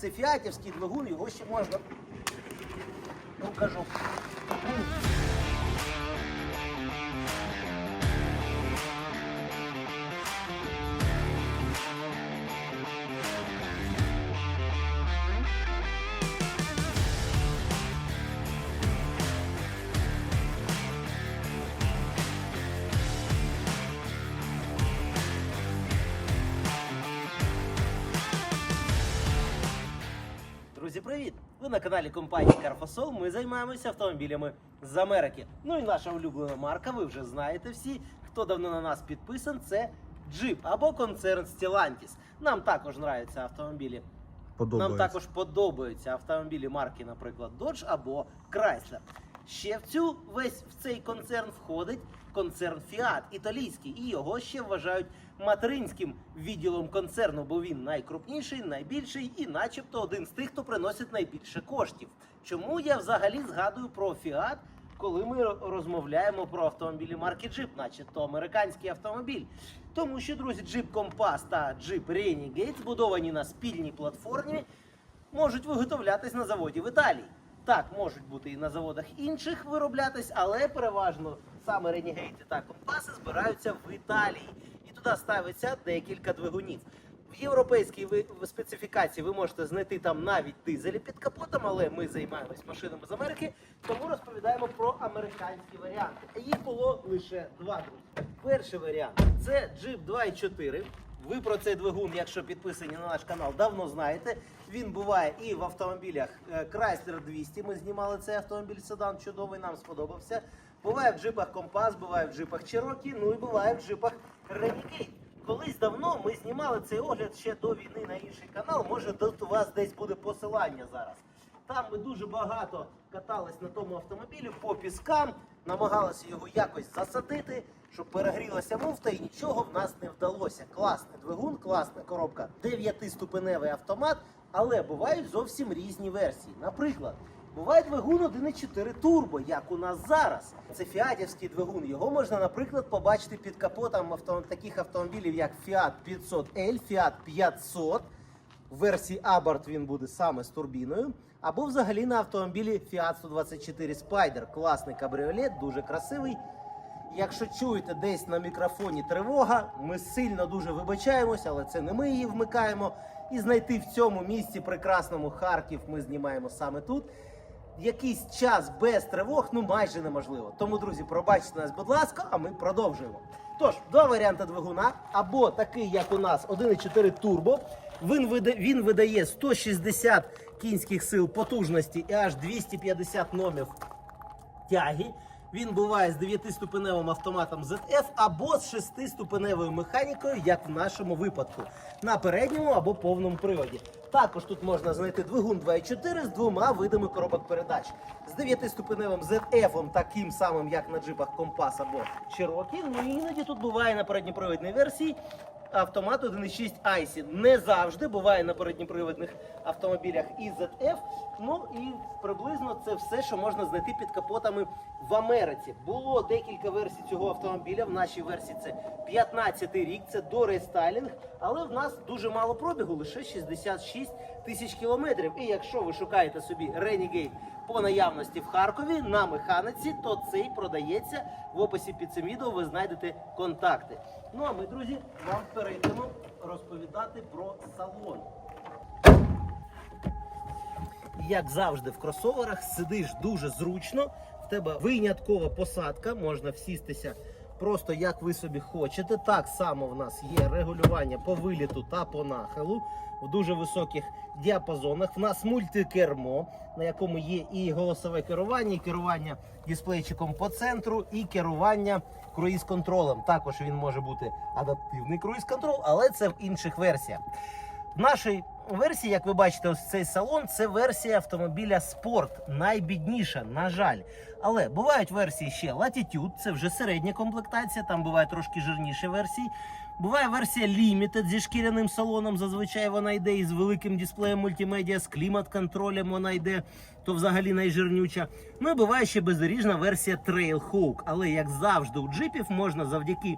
Це фіатівський двигун, його ще можна. Ну, кажу. Каналі компанії Carfosol. Ми займаємося автомобілями з Америки. Ну і наша улюблена марка, ви вже знаєте всі. Хто давно на нас підписан, це Jeep або концерн Stellantis. Нам також нравляться автомобілі. Нам також подобаються автомобілі марки, наприклад, Dodge або Chrysler. Ще в цю весь в цей концерн входить концерн Fiat італійський, і його ще вважають материнським відділом концерну, бо він найкрупніший, найбільший і, начебто, один з тих, хто приносить найбільше коштів. Чому я взагалі згадую про Fiat, коли ми розмовляємо про автомобілі марки Jeep, начебто американський автомобіль? Тому що, друзі, Jeep Compass та Jeep Renegade збудовані на спільній платформі, можуть виготовлятись на заводі в Італії. Так, можуть бути і на заводах інших вироблятись, але переважно саме Renegade та компаси збираються в Італії. Туди ставиться декілька двигунів. В європейській специфікації ви можете знайти там навіть дизелі під капотом, але ми займаємось машинами з Америки, тому розповідаємо про американські варіанти. Їх було лише два друзі. Перший варіант це Jeep 2.4. Ви про цей двигун, якщо підписані на наш канал, давно знаєте. Він буває і в автомобілях е, Chrysler 200. Ми знімали цей автомобіль седан, чудовий, нам сподобався. Буває в джипах Compass, буває в джипах Cherokee, ну і буває в джипах Renegade. Колись давно ми знімали цей огляд ще до війни на інший канал. Може, тут у вас десь буде посилання зараз. Там ми дуже багато катались на тому автомобілі по піскам, намагалися його якось засадити, щоб перегрілася муфта, і нічого в нас не вдалося. Класний двигун, класна коробка, дев'ятиступеневий автомат, але бувають зовсім різні версії. Наприклад, буває двигун 1.4 турбо, як у нас зараз. Це фіатівський двигун. Його можна, наприклад, побачити під капотом авто... таких автомобілів, як Fiat 500L, Fiat 500. В версії Abarth він буде саме з турбіною. Або взагалі на автомобілі Fiat 124 Spider. Класний кабріолет, дуже красивий. Якщо чуєте десь на мікрофоні тривога, ми сильно дуже вибачаємося, але це не ми її вмикаємо. І знайти в цьому місці прекрасному Харків ми знімаємо саме тут. Якийсь час без тривог ну майже неможливо. Тому, друзі, пробачте нас, будь ласка, а ми продовжуємо. Тож, два варіанти двигуна, або такий, як у нас, 1.4 турбо. Він, вида- він видає 160 кінських сил потужності і аж 250 номів тяги. Він буває з 9-ступеневим автоматом ZF або з 6-ступеневою механікою, як в нашому випадку, на передньому або повному приводі. Також тут можна знайти двигун 2.4 з двома видами коробок передач. З 9-ступеневим ZF, таким самим, як на джипах Compass або Cherokee. Ну іноді тут буває на передньопривідній версії автомат 1.6 IC. Не завжди буває на передньопривідних автомобілях і ZF. Ну і приблизно це все, що можна знайти під капотами в Америці. Було декілька версій цього автомобіля. В нашій версії це 15 рік, це до рестайлінг, але в нас дуже мало пробігу, лише 66 тисяч кілометрів. І якщо ви шукаєте собі Renegade по наявності в Харкові на механіці, то цей продається в описі під цим відео. Ви знайдете контакти. Ну а ми, друзі, вам перейдемо розповідати про салон. Як завжди, в кросоверах сидиш дуже зручно. В тебе виняткова посадка, можна всістися просто як ви собі хочете. Так само в нас є регулювання по виліту та по нахилу в дуже високих діапазонах. В нас мультикермо, на якому є і голосове керування, і керування дисплейчиком по центру, і керування круїз-контролем. Також він може бути адаптивний круїз-контроль, але це в інших версіях. В нашій версії, як ви бачите, ось цей салон це версія автомобіля спорт, найбідніша, на жаль. Але бувають версії ще Latitude, це вже середня комплектація, там буває трошки жирніші версії. Буває версія Limited зі шкіряним салоном. Зазвичай вона йде із великим дисплеєм мультимедіа, з клімат-контролем вона йде, то взагалі найжирнюча. Ну і буває ще бездоріжна версія Trailhawk. Але як завжди у джипів можна завдяки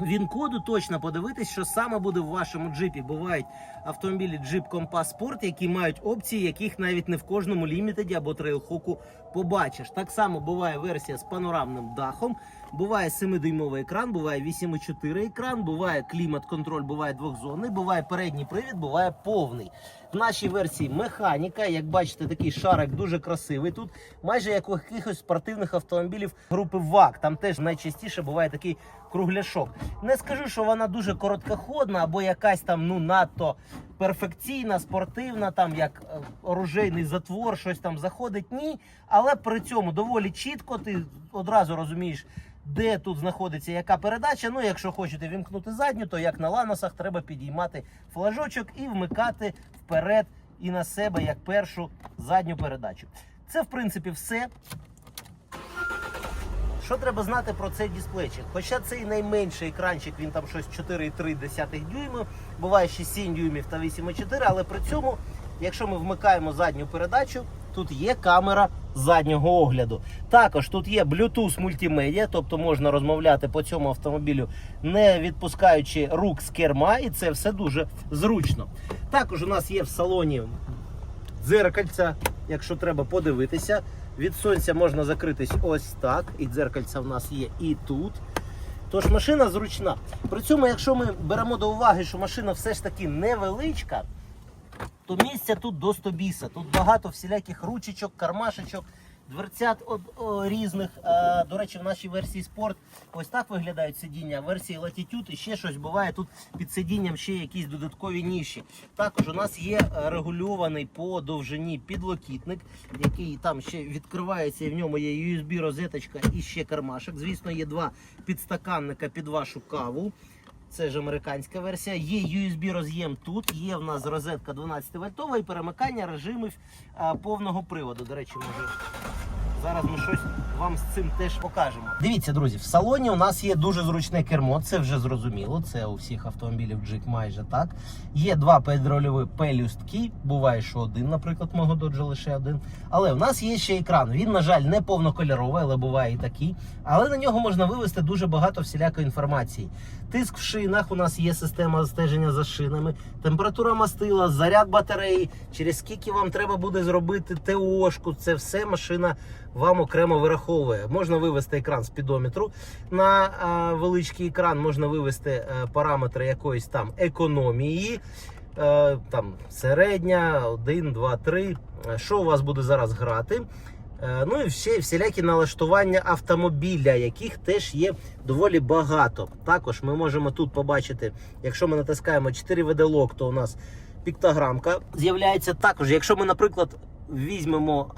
Він коду точно подивитись, що саме буде в вашому джипі. Бувають автомобілі Jeep Compass Sport, які мають опції, яких навіть не в кожному лімітеді або трейлхуку побачиш. Так само буває версія з панорамним дахом, буває 7-дюймовий екран, буває 8,4 екран, буває клімат-контроль, буває двохзонний, буває передній привід, буває повний. В нашій версії механіка, як бачите, такий шарик дуже красивий. Тут майже як у якихось спортивних автомобілів групи ВАК. Там теж найчастіше буває такий кругляшок. Не скажу, що вона дуже короткоходна або якась там ну надто перфекційна, спортивна, там як е, оружейний затвор, щось там заходить. Ні, але при цьому доволі чітко ти одразу розумієш. Де тут знаходиться яка передача? Ну, якщо хочете вімкнути задню, то як на ланосах треба підіймати флажочок і вмикати вперед і на себе як першу задню передачу. Це в принципі все. Що треба знати про цей дисплейчик? Хоча це і найменший екранчик, він там щось 4,3 дюйми, буває ще 7 дюймів та 8,4, але при цьому, якщо ми вмикаємо задню передачу, тут є камера заднього огляду. Також тут є Bluetooth мультимедіа, тобто можна розмовляти по цьому автомобілю, не відпускаючи рук з керма, і це все дуже зручно. Також у нас є в салоні дзеркальця, якщо треба подивитися. Від сонця можна закритись ось так, і дзеркальця в нас є і тут. Тож машина зручна. При цьому, якщо ми беремо до уваги, що машина все ж таки невеличка, то місця тут до 100 біса. Тут багато всіляких ручечок, кармашечок, дверцят от, о, різних. А, до речі, в нашій версії спорт ось так виглядають сидіння. Версії Latitude і ще щось буває тут під сидінням ще якісь додаткові ніші. Також у нас є е, регульований по довжині підлокітник, який там ще відкривається, і в ньому є USB розеточка і ще кармашок. Звісно, є два підстаканника під вашу каву. Це ж американська версія. Є USB роз'єм тут, є в нас розетка 12 вольтова і перемикання режимів а, повного приводу. До речі, може зараз ми щось вам з цим теж покажемо. Дивіться, друзі, в салоні у нас є дуже зручне кермо, це вже зрозуміло. Це у всіх автомобілів Jeep майже так. Є два педрольові пелюстки. Буває, що один, наприклад, мого доджа лише один. Але в нас є ще екран. Він, на жаль, не повнокольоровий, але буває і такий. Але на нього можна вивести дуже багато всілякої інформації. Тиск в шинах, у нас є система стеження за шинами, температура мастила, заряд батареї, через скільки вам треба буде зробити ТОшку. Це все машина вам окремо вираховує. Можна вивести екран спідометру на а, величкий екран, можна вивести е, параметри якоїсь там економії. е, Там середня, 1, 2, 3. Е, Що у вас буде зараз грати? Е, Ну і ще всілякі налаштування автомобіля, яких теж є доволі багато. Також ми можемо тут побачити, якщо ми натискаємо 4 веде лок, то у нас піктограмка з'являється. Також, якщо ми, наприклад, візьмемо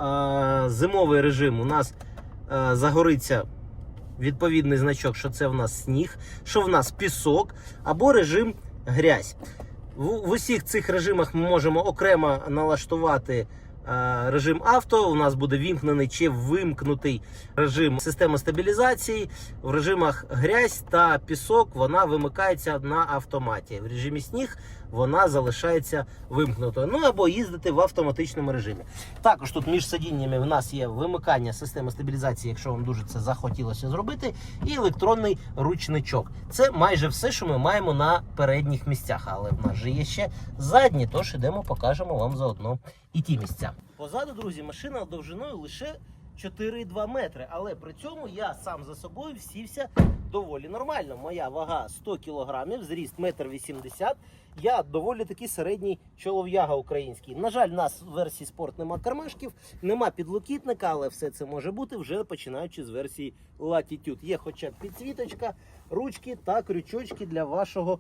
е, зимовий режим, у нас е, загориться відповідний значок, що це в нас сніг, що в нас пісок, або режим грязь. В, в усіх цих режимах ми можемо окремо налаштувати е, режим авто. У нас буде вімкнений чи вимкнутий режим системи стабілізації. В режимах грязь та пісок вона вимикається на автоматі. В режимі сніг вона залишається вимкнутою. Ну або їздити в автоматичному режимі. Також тут між сидіннями в нас є вимикання системи стабілізації, якщо вам дуже це захотілося зробити, і електронний ручничок. Це майже все, що ми маємо на передніх місцях. Але в нас же є ще задні, тож ідемо, покажемо вам заодно і ті місця. Позаду, друзі, машина довжиною лише 4,2 метри. Але при цьому я сам за собою всівся доволі нормально. Моя вага 100 кілограмів, зріст 1,80 м. Я доволі такий середній чолов'яга український. На жаль, в нас в версії спорт нема кармашків, нема підлокітника, але все це може бути вже починаючи з версії Latitude. Є хоча б підсвіточка, ручки та крючочки для вашого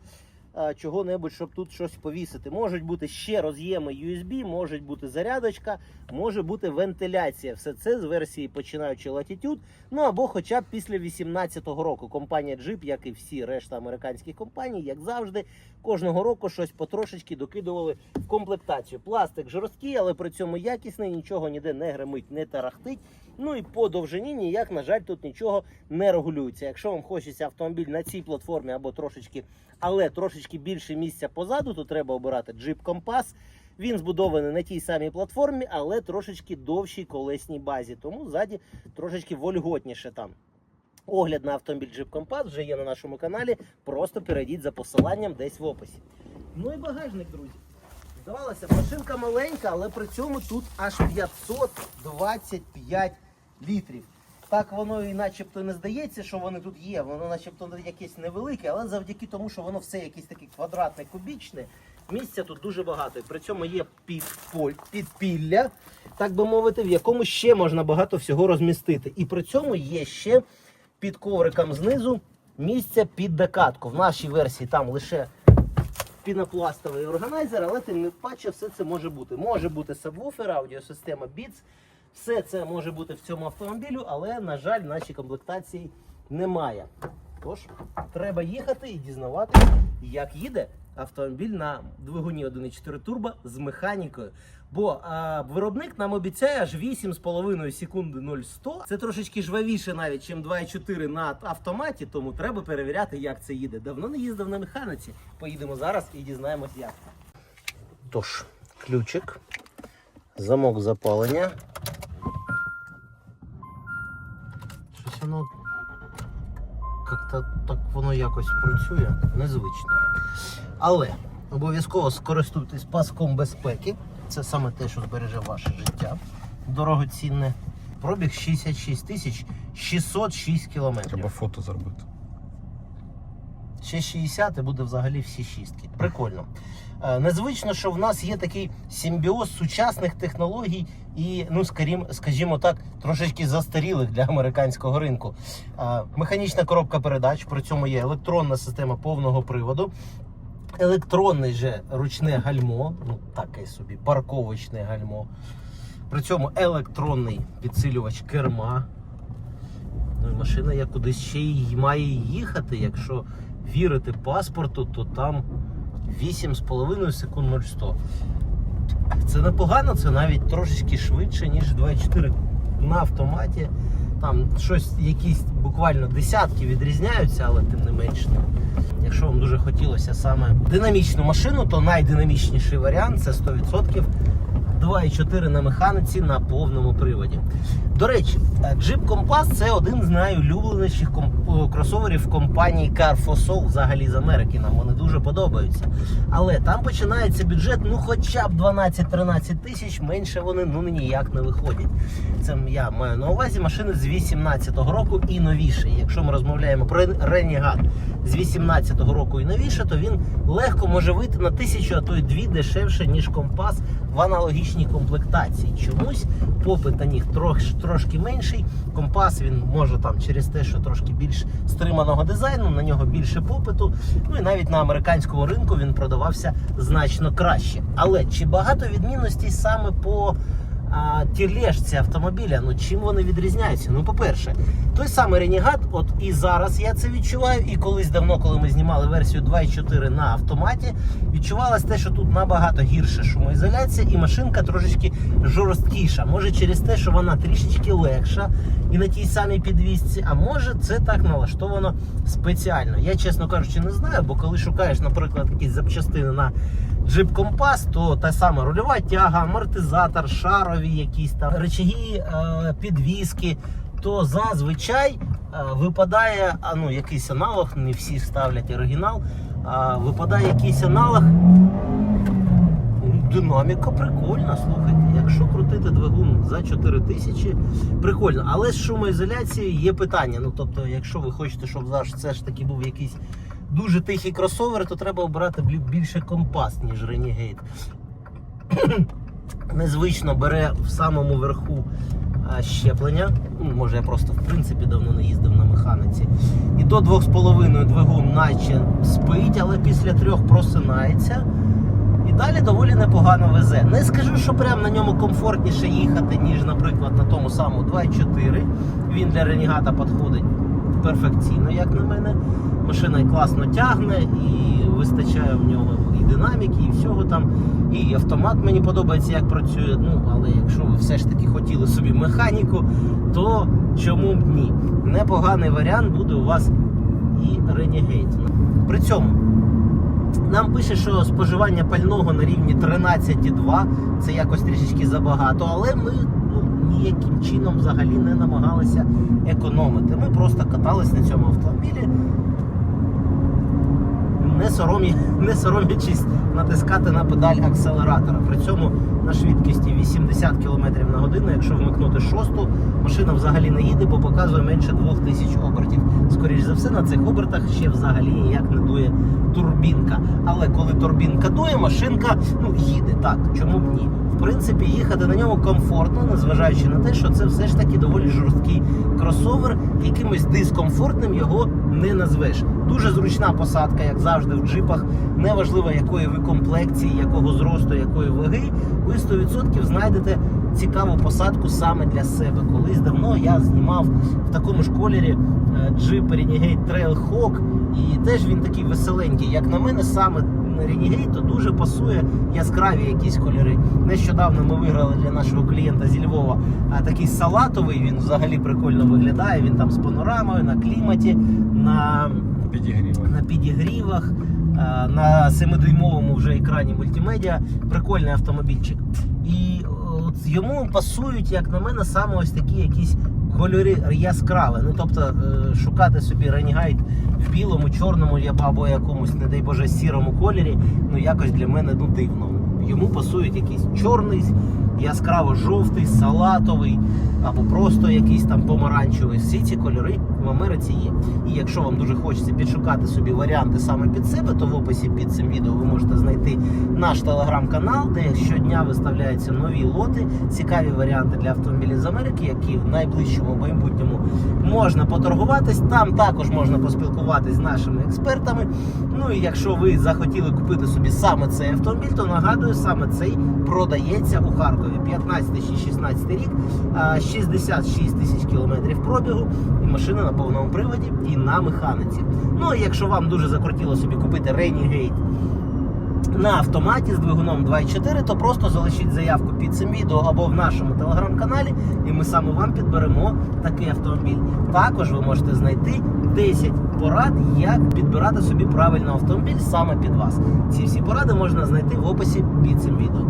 чого-небудь, щоб тут щось повісити. Можуть бути ще роз'єми USB, може бути зарядочка, може бути вентиляція. Все це з версії починаючи Latitude. Ну або хоча б після 2018 року. Компанія Jeep, як і всі решта американських компаній, як завжди, кожного року щось потрошечки докидували в комплектацію. Пластик жорсткий, але при цьому якісний, нічого ніде не гримить, не тарахтить. Ну і по довжині ніяк, на жаль, тут нічого не регулюється. Якщо вам хочеться автомобіль на цій платформі або трошечки, але трошечки більше місця позаду, то треба обирати Jeep Compass. Він збудований на тій самій платформі, але трошечки довшій колесній базі, тому ззаді трошечки вольготніше там. Огляд на автомобіль Jeep Compass вже є на нашому каналі. Просто перейдіть за посиланням десь в описі. Ну і багажник, друзі. Здавалося, машинка маленька, але при цьому тут аж 525 літрів. Так воно і начебто не здається, що вони тут є. Воно начебто якесь невелике, але завдяки тому, що воно все якесь таке квадратне, кубічне, місця тут дуже багато. І при цьому є підпілля, так би мовити, в якому ще можна багато всього розмістити. І при цьому є ще під ковриком знизу місце під докатку. В нашій версії там лише пінопластовий органайзер, але тим не паче все це може бути. Може бути сабвуфер, аудіосистема Beats. Все це може бути в цьому автомобілю, але, на жаль, в нашій комплектації немає. Тож, треба їхати і дізнавати, як їде автомобіль на двигуні 1.4 турбо з механікою. Бо а, виробник нам обіцяє аж 8,5 секунди 0,100. Це трошечки жвавіше навіть, ніж 2,4 на автоматі, тому треба перевіряти, як це їде. Давно не їздив на механіці. Поїдемо зараз і дізнаємось, як. Тож, ключик, замок запалення. Щось воно як-то так воно якось працює незвично. Але обов'язково скористуйтесь паском безпеки. Це саме те, що збереже ваше життя. Дорогоцінне. Пробіг 66 тисяч 606 кілометрів. Треба фото зробити. Ще 60 і буде взагалі всі шістки. Прикольно. Е, Незвично, що в нас є такий симбіоз сучасних технологій і, ну, скажімо, скажімо так, трошечки застарілих для американського ринку. Е, Механічна коробка передач, при цьому є електронна система повного приводу. Електронне же ручне гальмо, ну таке собі, парковочне гальмо. При цьому електронний підсилювач керма. Ну і машина як кудись ще й має їхати. Якщо вірити паспорту, то там 8,5 секунд 0100. Це непогано, це навіть трошечки швидше, ніж 2.4 на автоматі. Там щось, якісь буквально десятки відрізняються, але тим не менше. Якщо вам дуже хотілося саме динамічну машину, то найдинамічніший варіант це 100% 2,4 на механіці на повному приводі. До речі, Jeep Compass це один з найулюбленіших кросоверів компанії Carfosol взагалі з Америки. Нам вони дуже подобаються. Але там починається бюджет, ну хоча б 12-13 тисяч, менше вони ну ніяк не виходять. Це я маю на увазі машини з 18-го року і новіше. Якщо ми розмовляємо про Renegade з 18-го року і новіше, то він легко може вийти на тисячу, а то й дві дешевше, ніж компас в аналогічній комплектації. Чомусь попит на них трош, трошки менший. Компас він може там через те, що трошки більш стриманого дизайну, на нього більше попиту. Ну і навіть на американському ринку він продавався значно краще. Але чи багато відмінностей саме по а, тілешці автомобіля? Ну чим вони відрізняються? Ну, по-перше, той самий Renegade, от і зараз я це відчуваю, і колись давно, коли ми знімали версію 2.4 на автоматі, відчувалось те, що тут набагато гірше шумоізоляція, і машинка трошечки жорсткіша. Може через те, що вона трішечки легша і на тій самій підвісці, а може це так налаштовано спеціально. Я, чесно кажучи, не знаю, бо коли шукаєш, наприклад, якісь запчастини на Jeep Compass, то та сама рульова тяга, амортизатор, шарові якісь там речаги, е, підвіски, то зазвичай е, випадає ну, якийсь аналог, не всі ставлять оригінал, а випадає якийсь аналог. Динаміка прикольна, слухайте. Якщо крутити двигун за 4 тисячі, прикольно. Але з шумоізоляцією є питання. Ну тобто, якщо ви хочете, щоб це ж таки був якийсь дуже тихий кросовер, то треба обирати більше компас, ніж Renegade. Незвично бере в самому верху щеплення. Ну, Може, я просто в принципі давно не їздив на механіці. І до 2,5 двигун наче спить, але після трьох просинається. І далі доволі непогано везе. Не скажу, що прям на ньому комфортніше їхати, ніж, наприклад, на тому самому 2.4. Він для Ренігата підходить перфекційно, як на мене. Машина класно тягне, і вистачає в нього і динаміки, і всього там. І автомат мені подобається, як працює. Ну, але якщо ви все ж таки хотіли собі механіку, то чому б ні? Непоганий варіант буде у вас і Renegade. При цьому нам пише, що споживання пального на рівні 13,2 це якось трішечки забагато, але ми ніяким чином взагалі не намагалися економити. Ми просто катались на цьому автомобілі, не, соромі, не соромлячись натискати на педаль акселератора. При цьому на швидкості 80 км на годину, якщо вмикнути шосту, машина взагалі не їде, бо показує менше 2000 обертів. Скоріше за все, на цих обертах ще взагалі ніяк не дує турбінка. Але коли турбінка дує, машинка ну, їде так. Чому б ні? Принципі, їхати на ньому комфортно, незважаючи на те, що це все ж таки доволі жорсткий кросовер, якимось дискомфортним його не назвеш. Дуже зручна посадка, як завжди в джипах. Неважливо, якої ви комплекції, якого зросту, якої ваги, ви 100% знайдете цікаву посадку саме для себе. Колись давно я знімав в такому ж кольорі е, Jeep Renegade Trailhawk, і теж він такий веселенький. Як на мене, саме Renegade то дуже пасує яскраві якісь кольори. Нещодавно ми виграли для нашого клієнта зі Львова такий салатовий. Він взагалі прикольно виглядає. Він там з панорамою на кліматі, на Підігріваємо. на підігрівах, е, на 7-дюймовому вже екрані мультимедіа. Прикольний автомобільчик. І от йому пасують, як на мене, саме ось такі якісь кольори яскраві. Ну тобто е, шукати собі ренігайт в білому, чорному або якомусь, не дай Боже, сірому кольорі, ну якось для мене ну, дивно. Йому пасують якийсь чорний, яскраво жовтий, салатовий або просто якийсь там помаранчевий. Всі ці кольори в Америці є. І якщо вам дуже хочеться підшукати собі варіанти саме під себе, то в описі під цим відео ви можете знайти наш телеграм-канал, де щодня виставляються нові лоти, цікаві варіанти для автомобілів з Америки, які в найближчому майбутньому можна поторгуватись. Там також можна поспілкуватись з нашими експертами. Ну і якщо ви захотіли купити собі саме цей автомобіль, то нагадую, саме цей продається у Харкові. 15 чи 16 рік, 66 тисяч кілометрів пробігу, і машина на повному приводі і на механіці. Ну і якщо вам дуже закрутіло собі купити Renegade на автоматі з двигуном 2.4, то просто залишіть заявку під цим відео або в нашому телеграм-каналі, і ми саме вам підберемо такий автомобіль. Також ви можете знайти 10 порад, як підбирати собі правильний автомобіль саме під вас. Ці всі поради можна знайти в описі під цим відео.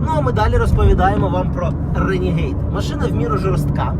Ну а ми далі розповідаємо вам про Renegade. Машина в міру жорстка,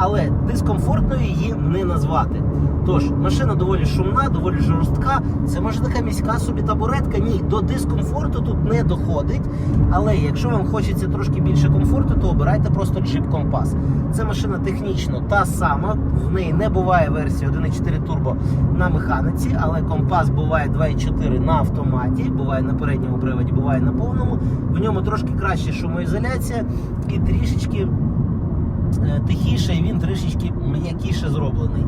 але дискомфортною її не назвати. Тож, машина доволі шумна, доволі жорстка. Це може така міська собі табуретка. Ні, до дискомфорту тут не доходить. Але якщо вам хочеться трошки більше комфорту, то обирайте просто Jeep Compass. Це машина технічно та сама. В неї не буває версії 1.4 турбо на механіці, але Compass буває 2.4 на автоматі, буває на передньому приводі, буває на повному. В ньому трошки краще шумоізоляція і трішечки тихіше, і він трішечки м'якіше зроблений.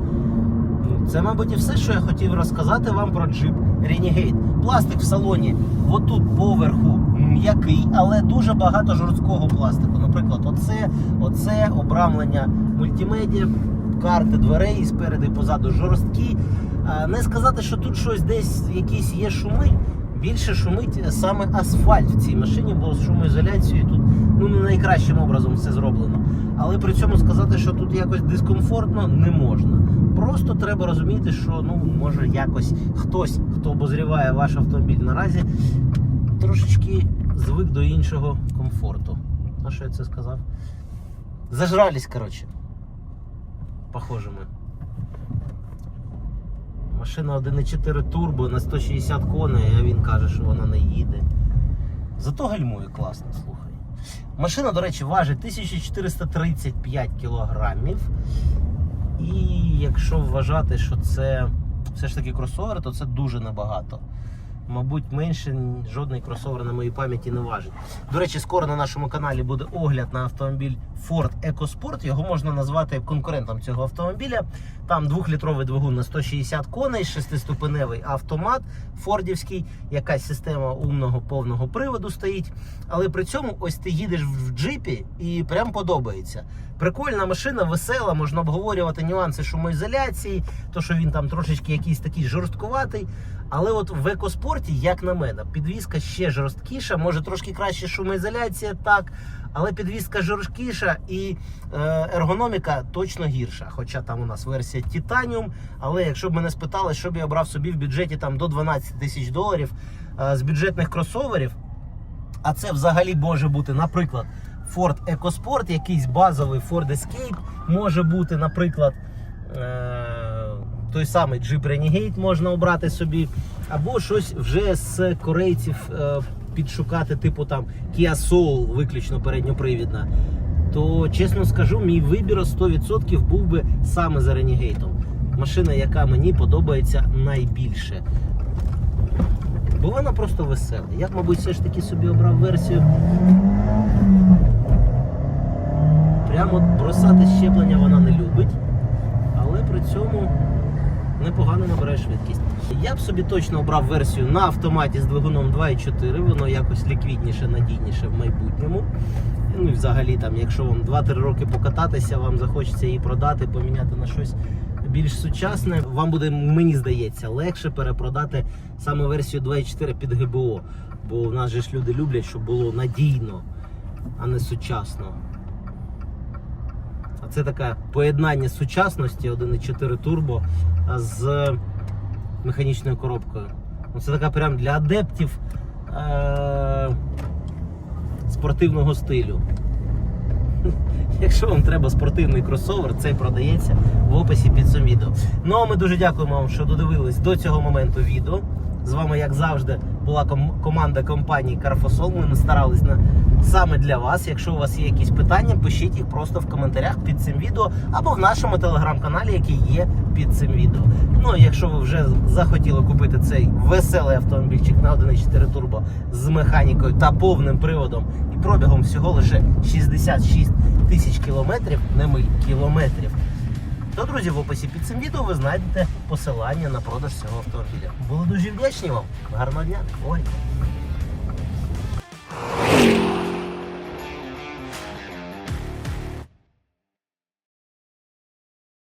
Ну, Це, мабуть, і все, що я хотів розказати вам про Jeep Renegade. Пластик в салоні отут поверху м'який, але дуже багато жорсткого пластику. Наприклад, оце, оце обрамлення мультимедіа, карти дверей і спереду і позаду жорсткі. Не сказати, що тут щось десь якісь є шуми. Більше шумить саме асфальт в цій машині, бо з шумоізоляцією тут ну не найкращим образом все зроблено. Але при цьому сказати, що тут якось дискомфортно, не можна. Просто треба розуміти, що ну може якось хтось, хто обозріває ваш автомобіль наразі, трошечки звик до іншого комфорту. А що я це сказав? Зажрались, коротше. Похоже ми. Машина 1.4 турбо на 160 коней, а він каже, що вона не їде. Зато гальмує класно. Машина, до речі, важить 1435 кілограмів. І якщо вважати, що це все ж таки кросовер, то це дуже небагато. Мабуть, менше жодний кросовер на моїй пам'яті не важить. До речі, скоро на нашому каналі буде огляд на автомобіль Ford EcoSport. Його можна назвати конкурентом цього автомобіля. Там двохлітровий двигун на 160 коней, шестиступеневий автомат фордівський, якась система умного повного приводу стоїть. Але при цьому ось ти їдеш в джипі і прям подобається. Прикольна машина, весела, можна обговорювати нюанси шумоізоляції, то що він там трошечки якийсь такий жорсткуватий. Але от в екоспорті, як на мене, підвізка ще жорсткіша, може трошки краще шумоізоляція, так. Але підвізка жорсткіша і е, ергономіка точно гірша. Хоча там у нас версія Titanium. Але якщо б мене спитали, що б я брав собі в бюджеті там до 12 тисяч доларів е, з бюджетних кросоверів, а це взагалі може бути, наприклад, Ford EcoSport, якийсь базовий Ford Escape, може бути, наприклад, е- той самий Jeep Renegade можна обрати собі, або щось вже з корейців е- підшукати, типу там Kia Soul, виключно передньопривідна. То чесно скажу, мій вибір 100% був би саме за Renegade. Машина, яка мені подобається найбільше. Бо вона просто весела. Я мабуть, все ж таки собі обрав версію. Прямо бросати щеплення вона не любить, але при цьому непогано набирає швидкість. Я б собі точно обрав версію на автоматі з двигуном 2.4, воно якось ліквідніше, надійніше в майбутньому. Ну і взагалі, там, якщо вам 2-3 роки покататися, вам захочеться її продати, поміняти на щось більш сучасне, вам буде, мені здається, легше перепродати саме версію 2.4 під ГБО. Бо у нас же ж люди люблять, щоб було надійно, а не сучасно. Це таке поєднання сучасності 1.4 турбо з механічною коробкою. Ну, Це така прям для адептів е- спортивного стилю. Якщо вам треба спортивний кросовер, цей продається в описі під цим відео. Ну а ми дуже дякуємо вам, що додивились до цього моменту відео. З вами, як завжди, була ком- команда компанії Carfosol. Ми старались на саме для вас. Якщо у вас є якісь питання, пишіть їх просто в коментарях під цим відео або в нашому телеграм-каналі, який є під цим відео. Ну а якщо ви вже захотіли купити цей веселий автомобільчик на 1.4 турбо з механікою та повним приводом і пробігом всього лише 66 тисяч кілометрів, не миль, кілометрів. То, друзі, в описі під цим відео ви знайдете посилання на продаж цього автомобіля. Були дуже вдячні вам. Гарного дня. Ой.